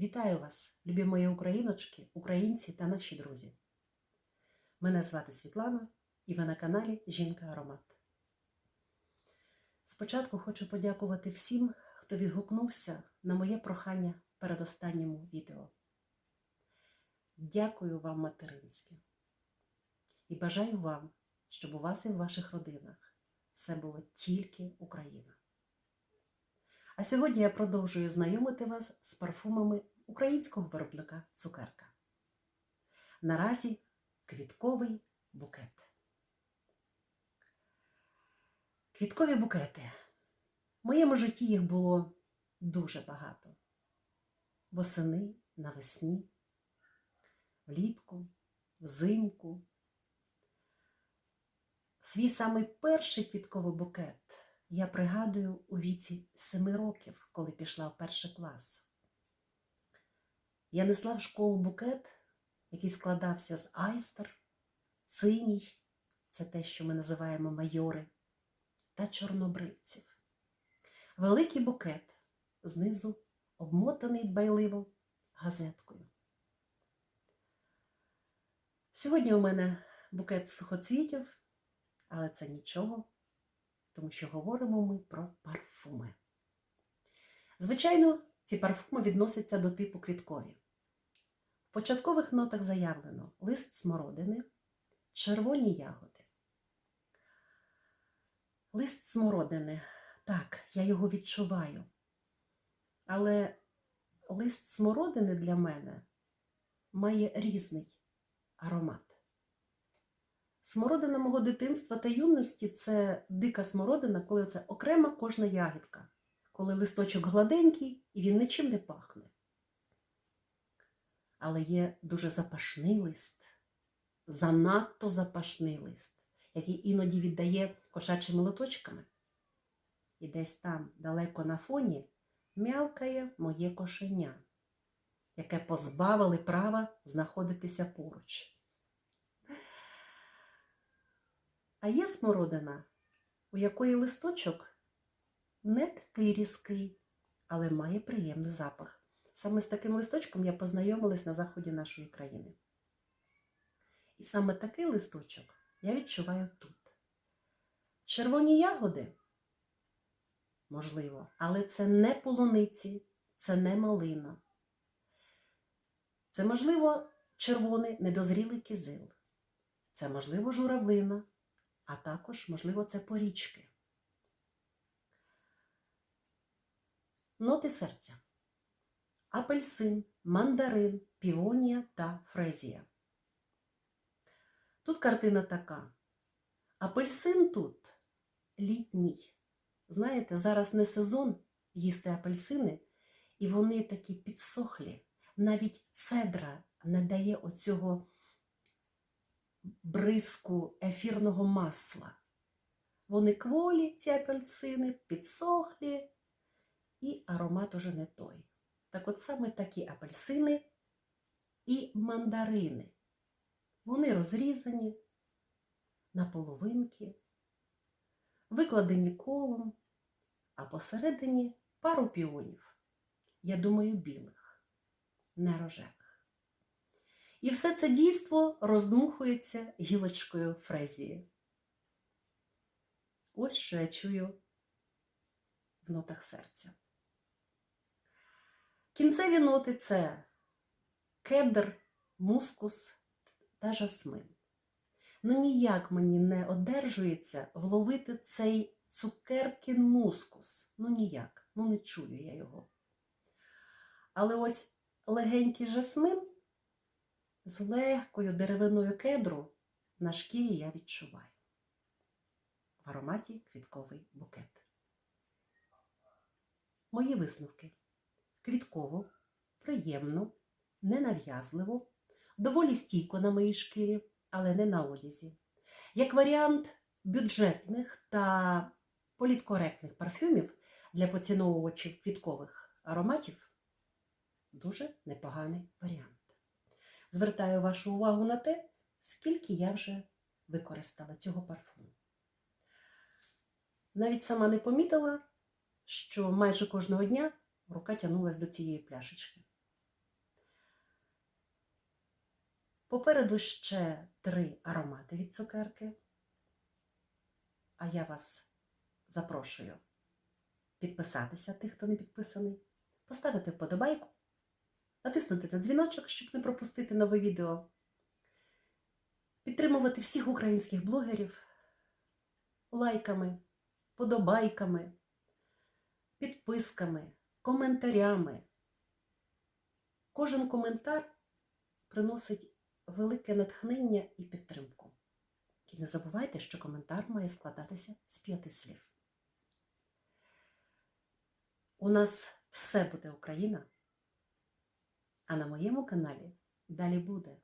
Вітаю вас, любі мої україночки, українці та наші друзі. Мене звати Світлана і ви на каналі Жінка Аромат. Спочатку хочу подякувати всім, хто відгукнувся на моє прохання в передостанньому відео. Дякую вам материнськи і бажаю вам, щоб у вас і в ваших родинах все було тільки Україна. А сьогодні я продовжую знайомити вас з парфумами українського виробника цукерка. Наразі квітковий букет. Квіткові букети. В моєму житті їх було дуже багато. Восени, навесні, влітку, взимку. Свій самий перший квітковий букет я пригадую у віці семи років, коли пішла в перший клас. Я несла в школу букет, який складався з айстер, циній, це те, що ми називаємо майори, та чорнобривців. Великий букет знизу обмотаний дбайливо газеткою. Сьогодні у мене букет сухоцвітів, але це нічого тому що говоримо ми про парфуми. Звичайно, ці парфуми відносяться до типу квіткові. В початкових нотах заявлено лист смородини, червоні ягоди. Лист смородини, так, я його відчуваю. Але лист смородини для мене має різний аромат. Смородина мого дитинства та юності це дика смородина, коли це окрема кожна ягідка, коли листочок гладенький і він нічим не пахне. Але є дуже запашний лист, занадто запашний лист, який іноді віддає кошачими лоточками. І десь там, далеко на фоні, м'явкає моє кошеня, яке позбавили права знаходитися поруч. А є смородина, у якої листочок не такий різкий, але має приємний запах. Саме з таким листочком я познайомилась на заході нашої країни. І саме такий листочок я відчуваю тут. Червоні ягоди, можливо, але це не полуниці, це не малина. Це, можливо, червоний недозрілий кизил. Це, можливо, журавлина а також, можливо, це порічки. Ноти серця. Апельсин, мандарин, півонія та фрезія. Тут картина така. Апельсин тут літній. Знаєте, зараз не сезон їсти апельсини, і вони такі підсохлі. Навіть цедра не дає оцього бризку ефірного масла. Вони кволі, ці апельсини, підсохлі, і аромат уже не той. Так от саме такі апельсини і мандарини. Вони розрізані на половинки, викладені колом, а посередині пару піонів. Я думаю, білих, не рожевих. І все це дійство роздмухується гілочкою фрезії. Ось що я чую в нотах серця. Кінцеві ноти це кедр, мускус та жасмин. Ну ніяк мені не одержується вловити цей цукеркін мускус. Ну ніяк, ну не чую я його. Але ось легенький жасмин з легкою деревиною кедру на шкірі я відчуваю. В ароматі квітковий букет. Мої висновки. Квітково, приємно, ненав'язливо, доволі стійко на моїй шкірі, але не на одязі. Як варіант бюджетних та політкоректних парфюмів для поціновувачів квіткових ароматів дуже непоганий варіант звертаю вашу увагу на те, скільки я вже використала цього парфуму. Навіть сама не помітила, що майже кожного дня рука тянулась до цієї пляшечки. Попереду ще три аромати від цукерки. А я вас запрошую підписатися, тих, хто не підписаний, поставити вподобайку натиснути на дзвіночок, щоб не пропустити нове відео, підтримувати всіх українських блогерів лайками, подобайками, підписками, коментарями. Кожен коментар приносить велике натхнення і підтримку. І не забувайте, що коментар має складатися з п'яти слів. У нас все буде Україна, а на моєму каналі далі буде.